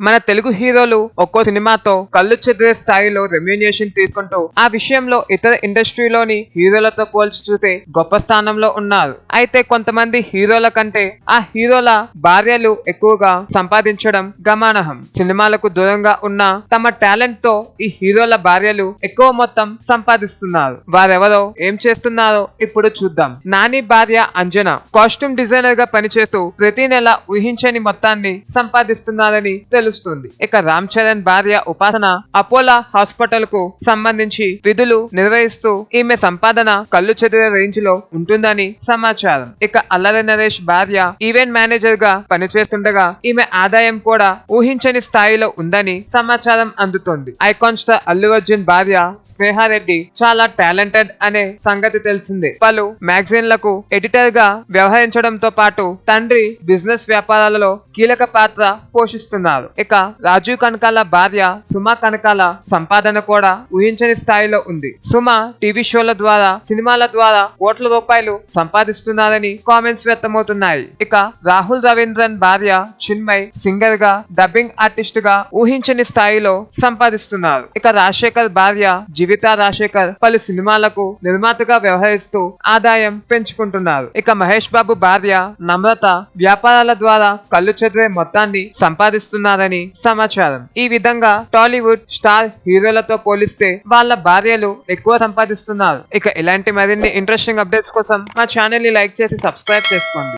మన తెలుగు హీరోలు ఒక్కో సినిమాతో కళ్ళు చెదిరే స్థాయిలో రెమ్యూనేషన్ తీసుకుంటూ ఆ విషయంలో ఇతర ఇండస్ట్రీలోని హీరోలతో పోల్చి చూస్తే గొప్ప స్థానంలో ఉన్నారు. అయితే కొంతమంది హీరోల కంటే ఆ హీరోల భార్యలు ఎక్కువగా సంపాదించడం గమనార్హం. సినిమాలకు దూరంగా ఉన్న తమ టాలెంట్తో ఈ హీరోల భార్యలు ఎక్కువ మొత్తం సంపాదిస్తున్నారు. వారెవరో ఏం చేస్తున్నారో ఇప్పుడు చూద్దాం. నాని భార్య అంజన కాస్ట్యూమ్ డిజైనర్గా పనిచేస్తూ ప్రతి నెల ఊహించని మొత్తాన్ని సంపాదిస్తున్నారని తెలుస్తుంది. ఇక రామ్ చరణ్ భార్య ఉపాసన అపోలా హాస్పిటల్కు సంబంధించి విధులు నిర్వహిస్తూ ఈమె సంపాదన కళ్ళు చెదిరే రేంజ్లో ఉంటుందని సమాచారం. ఇక అల్లరి నరేష్ భార్య ఈవెంట్ మేనేజర్గా పనిచేస్తుండగా ఈమె ఆదాయం కూడా ఊహించని స్థాయిలో ఉందని సమాచారం అందుతోంది. ఐకాన్ స్టార్ అల్లు అర్జున్ భార్య స్నేహారెడ్డి చాలా టాలెంటెడ్ అనే సంగతి తెలిసిందే. పలు మ్యాగజైన్లకు ఎడిటర్గా వ్యవహరించడంతో పాటు తండ్రి బిజినెస్ వ్యాపారాలలో కీలక పాత్ర పోషిస్తున్నారు. ఇక రాజీవ్ కనకాల భార్య సుమ కనకాల సంపాదన కూడా ఊహించని స్థాయిలో ఉంది. సుమ టీవీ షోల ద్వారా సినిమాల ద్వారా కోట్ల రూపాయలు సంపాదిస్తున్నారని కామెంట్స్ వ్యక్తమవుతున్నాయి. ఇక రాహుల్ రవీంద్రన్ భార్య చిన్మయ్ సింగర్గా డబ్బింగ్ ఆర్టిస్ట్గా ఊహించని స్థాయిలో సంపాదిస్తున్నారు. ఇక రాజశేఖర్ భార్య జీవిత రాజశేఖర్ పలు సినిమాలకు నిర్మాతగా వ్యవహరిస్తూ ఆదాయం పెంచుకుంటున్నారు. ఇక మహేష్ బాబు భార్య నమ్రత వ్యాపారాల ద్వారా కళ్ళు చెదిరే మొత్తాన్ని సంపాదిస్తున్నారని సమాచారం. ఈ విధంగా టాలీవుడ్ స్టార్ హీరోలతో పోలిస్తే వాళ్ళ భార్యలు ఎక్కువ సంపాదిస్తున్నారు. ఇక ఇలాంటి మరిన్ని ఇంట్రెస్టింగ్ అప్డేట్స్ కోసం మా ఛానల్ని లైక్ చేసి సబ్స్క్రైబ్ చేసుకోండి.